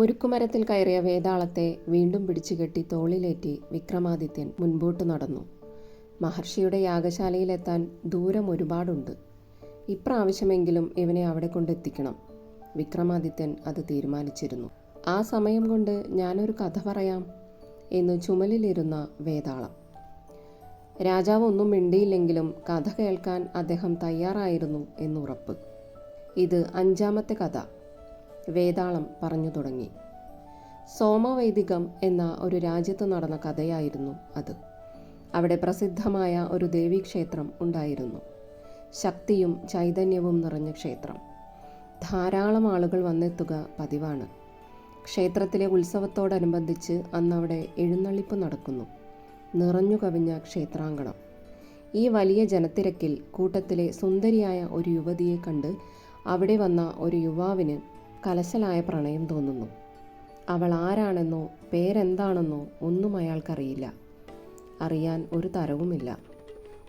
മുരുക്കുമരത്തിൽ കയറിയ വേതാളത്തെ വീണ്ടും പിടിച്ചുകെട്ടി തോളിലേറ്റി വിക്രമാദിത്യൻ മുൻപോട്ട് നടന്നു. മഹർഷിയുടെ യാഗശാലയിലെത്താൻ ദൂരം ഒരുപാടുണ്ട്. ഇപ്രാവശ്യമെങ്കിലും ഇവനെ അവിടെ കൊണ്ടെത്തിക്കണം. വിക്രമാദിത്യൻ അത് തീരുമാനിച്ചിരുന്നു. ആ സമയം കൊണ്ട് ഞാനൊരു കഥ പറയാം എന്ന് ചുമലിലിരുന്ന വേതാളം. രാജാവ് ഒന്നും മിണ്ടിയില്ലെങ്കിലും കഥ കേൾക്കാൻ അദ്ദേഹം തയ്യാറായിരുന്നു എന്നുറപ്പ്. ഇത് അഞ്ചാമത്തെ കഥ. വേതാളം പറഞ്ഞു തുടങ്ങി. സോമവൈദികം എന്ന ഒരു രാജ്യത്ത് നടന്ന കഥയായിരുന്നു അത്. അവിടെ പ്രസിദ്ധമായ ഒരു ദേവീക്ഷേത്രം ഉണ്ടായിരുന്നു. ശക്തിയും ചൈതന്യവും നിറഞ്ഞ ക്ഷേത്രം. ധാരാളം ആളുകൾ വന്നെത്തുക പതിവാണ്. ക്ഷേത്രത്തിലെ ഉത്സവത്തോടനുബന്ധിച്ച് അന്ന് അവിടെ എഴുന്നള്ളിപ്പ് നടക്കുന്നു. നിറഞ്ഞു കവിഞ്ഞ ക്ഷേത്രാങ്കണം. ഈ വലിയ ജനത്തിരക്കിൽ കൂട്ടത്തിലെ സുന്ദരിയായ ഒരു യുവതിയെ കണ്ട് അവിടെ വന്ന ഒരു യുവാവിന് കലശലായ പ്രണയം തോന്നുന്നു. അവൾ ആരാണെന്നോ പേരെന്താണെന്നോ ഒന്നും അയാൾക്കറിയില്ല. അറിയാൻ ഒരു തരവുമില്ല.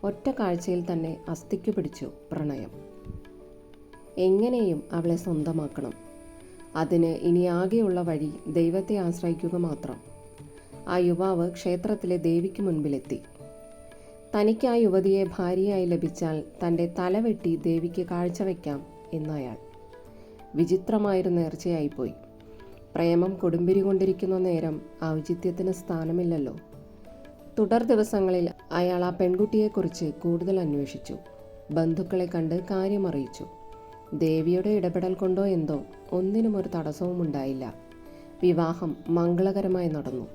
ഒറ്റ കാഴ്ചയിൽ തന്നെ അസ്ഥിക്കു പിടിച്ചു പ്രണയം. എങ്ങനെയും അവളെ സ്വന്തമാക്കണം. അതിന് ഇനി ആകെയുള്ള വഴി ദൈവത്തെ ആശ്രയിക്കുക മാത്രം. ആ യുവാവ് ക്ഷേത്രത്തിലെ ദേവിക്ക് മുൻപിലെത്തി. തനിക്ക് ആ യുവതിയെ ഭാര്യയായി ലഭിച്ചാൽ തന്റെ തലവെട്ടി ദേവിക്ക് കാഴ്ച കാഴ്ചവെക്കാം എന്നയാൾ. വിചിത്രമായൊരു നേർച്ചയായിപ്പോയി. പ്രേമം കൊടുമ്പിരി കൊണ്ടിരിക്കുന്ന നേരം ഔചിത്യത്തിന് സ്ഥാനമില്ലല്ലോ. തുടർ ദിവസങ്ങളിൽ അയാൾ ആ പെൺകുട്ടിയെക്കുറിച്ച് കൂടുതൽ അന്വേഷിച്ചു. ബന്ധുക്കളെ കണ്ട് കാര്യമറിയിച്ചു. ദേവിയുടെ ഇടപെടൽ കൊണ്ടോ എന്തോ ഒന്നിനും ഒരു തടസ്സവും ഉണ്ടായില്ല. വിവാഹം മംഗളകരമായി നടന്നു.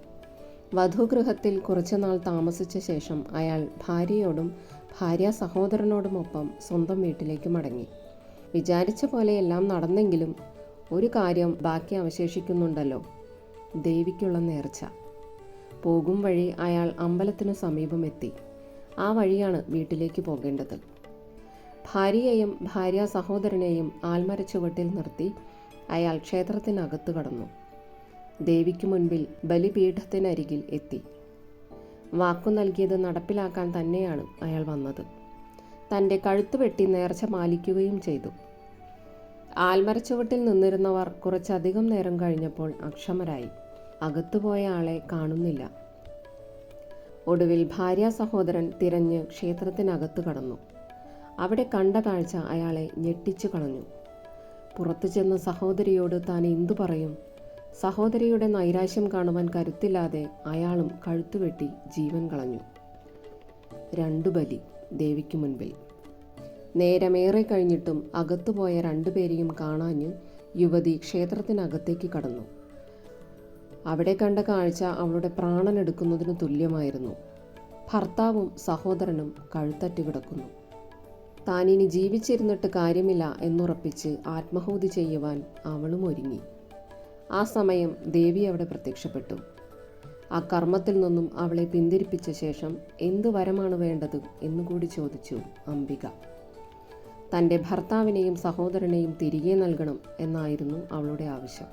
വധുഗൃഹത്തിൽ കുറച്ചുനാൾ താമസിച്ച ശേഷം അയാൾ ഭാര്യയോടും ഭാര്യ സഹോദരനോടുമൊപ്പം സ്വന്തം വീട്ടിലേക്ക് മടങ്ങി. വിചാരിച്ച പോലെ എല്ലാം നടന്നെങ്കിലും ഒരു കാര്യം ബാക്കി അവശേഷിക്കുന്നുണ്ടല്ലോ. ദേവിക്കുള്ള നേർച്ച. പോകും വഴി അയാൾ അമ്പലത്തിനു സമീപമെത്തി ആ വഴിയാണ് വീട്ടിലേക്ക് പോകേണ്ടത്. ഭാര്യയെയും ഭാര്യ സഹോദരനെയും ആൽമരച്ചുവട്ടിൽ നിർത്തി അയാൾ ക്ഷേത്രത്തിനകത്ത് കടന്നു. ദേവിക്ക് മുൻപിൽ ബലിപീഠത്തിനരികിൽ എത്തി. വാക്കു നൽകിയത് നടപ്പിലാക്കാൻ തന്നെയാണ് അയാൾ വന്നത്. തന്റെ കഴുത്ത് വെട്ടി നേർച്ച മാലിക്കുകയും ചെയ്തു. ആൽമരച്ചുവട്ടിൽ നിന്നിരുന്നവർ കുറച്ചധികം നേരം കഴിഞ്ഞപ്പോൾ അക്ഷമരായി. അകത്തുപോയ ആളെ കാണുന്നില്ല. ഒടുവിൽ ഭാര്യ സഹോദരൻ തിരഞ്ഞ് ക്ഷേത്രത്തിനകത്ത് കടന്നു. അവിടെ കണ്ട കാഴ്ച അയാളെ ഞെട്ടിച്ചു കളഞ്ഞു. പുറത്തു ചെന്ന് സഹോദരിയോട് താൻ എന്തു പറയും? സഹോദരിയുടെ നൈരാശ്യം കാണുവാൻ കരുത്തില്ലാതെ അയാളും കഴുത്തുവെട്ടി ജീവൻ കളഞ്ഞു. രണ്ടു ബലി. ദേവിക്ക് മുൻപിൽ. നേരമേറെ കഴിഞ്ഞിട്ടും അകത്തുപോയ രണ്ടുപേരെയും കാണാഞ്ഞ് യുവതി ക്ഷേത്രത്തിനകത്തേക്ക് കടന്നു. അവിടെ കണ്ട കാഴ്ച അവളുടെ പ്രാണനെടുക്കുന്നതിന് തുല്യമായിരുന്നു. ഭർത്താവും സഹോദരനും കഴുത്തറ്റ് കിടക്കുന്നു താനിനി ജീവിച്ചിരുന്നിട്ട് കാര്യമില്ല എന്നുറപ്പിച്ച് ആത്മഹൂതി ചെയ്യുവാൻ അവളും ഒരുങ്ങി. ആ സമയം ദേവി അവിടെ പ്രത്യക്ഷപ്പെട്ടു. ആ കർമ്മത്തിൽ നിന്നും അവളെ പിന്തിരിപ്പിച്ച ശേഷം എന്തു വരമാണ് വേണ്ടത് എന്നുകൂടി ചോദിച്ചു അംബിക. തന്റെ ഭർത്താവിനെയും സഹോദരനെയും തിരികെ നൽകണം എന്നായിരുന്നു അവളുടെ ആവശ്യം.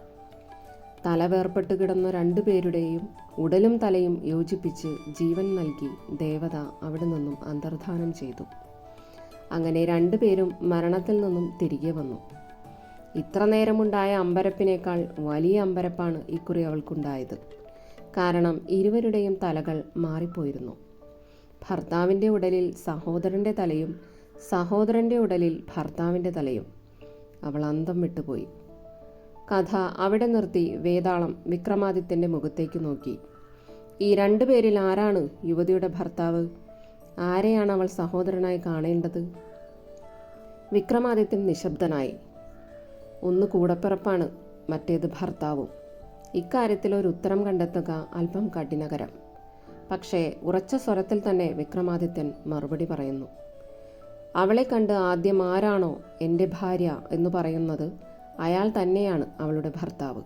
തല വേർപെട്ട് കിടന്ന രണ്ടുപേരുടെയും ഉടലും തലയും യോജിപ്പിച്ച് ജീവൻ നൽകി ദേവത അവിടെ നിന്നും അന്തർധാനം ചെയ്തു. അങ്ങനെ രണ്ടുപേരും മരണത്തിൽ നിന്നും തിരികെ വന്നു. ഇത്ര നേരമുണ്ടായ അമ്പരപ്പിനേക്കാൾ വലിയ അമ്പരപ്പാണ് ഇക്കുറി അവൾക്കുണ്ടായത്. കാരണം ഇരുവരുടെയും തലകൾ മാറിപ്പോയിരുന്നു. ഭർത്താവിന്റെ ഉടലിൽ സഹോദരന്റെ തലയും സഹോദരന്റെ ഉടലിൽ ഭർത്താവിന്റെ തലയും. അവൾ അന്തം വിട്ടുപോയി. കഥ അവിടെ നിർത്തി വേതാളം വിക്രമാദിത്യന്റെ മുഖത്തേക്ക് നോക്കി. ഈ രണ്ടു പേരിൽ ആരാണ് യുവതിയുടെ ഭർത്താവ്? ആരെയാണ് അവൾ സഹോദരനായി കാണേണ്ടത്? വിക്രമാദിത്യൻ നിശബ്ദനായി. ഒന്ന് കൂടപ്പിറപ്പാണ് മറ്റേത് ഭർത്താവും. ഇക്കാര്യത്തിൽ ഒരു ഉത്തരം കണ്ടെത്തുക അല്പം കഠിനകരം. പക്ഷേ ഉറച്ച സ്വരത്തിൽ തന്നെ വിക്രമാദിത്യൻ മറുപടി പറയുന്നു. അവളെ കണ്ട് ആദ്യം ആരാണോ എന്റെ ഭാര്യ എന്ന് പറയുന്നത് അയാൾ തന്നെയാണ് അവളുടെ ഭർത്താവ്.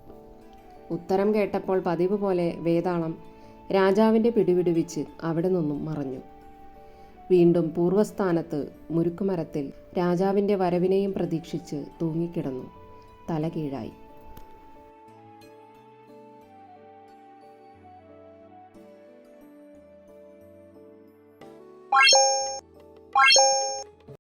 ഉത്തരം കേട്ടപ്പോൾ പതിവ് പോലെ വേതാളം രാജാവിന്റെ പിടിവിടുവിച്ച് അവിടെ നിന്നും മറഞ്ഞു. വീണ്ടും പൂർവസ്ഥാനത്ത് മുരുക്കുമരത്തിൽ രാജാവിന്റെ വരവിനെയും പ്രതീക്ഷിച്ച് തൂങ്ങിക്കിടന്നു. തല കീഴായി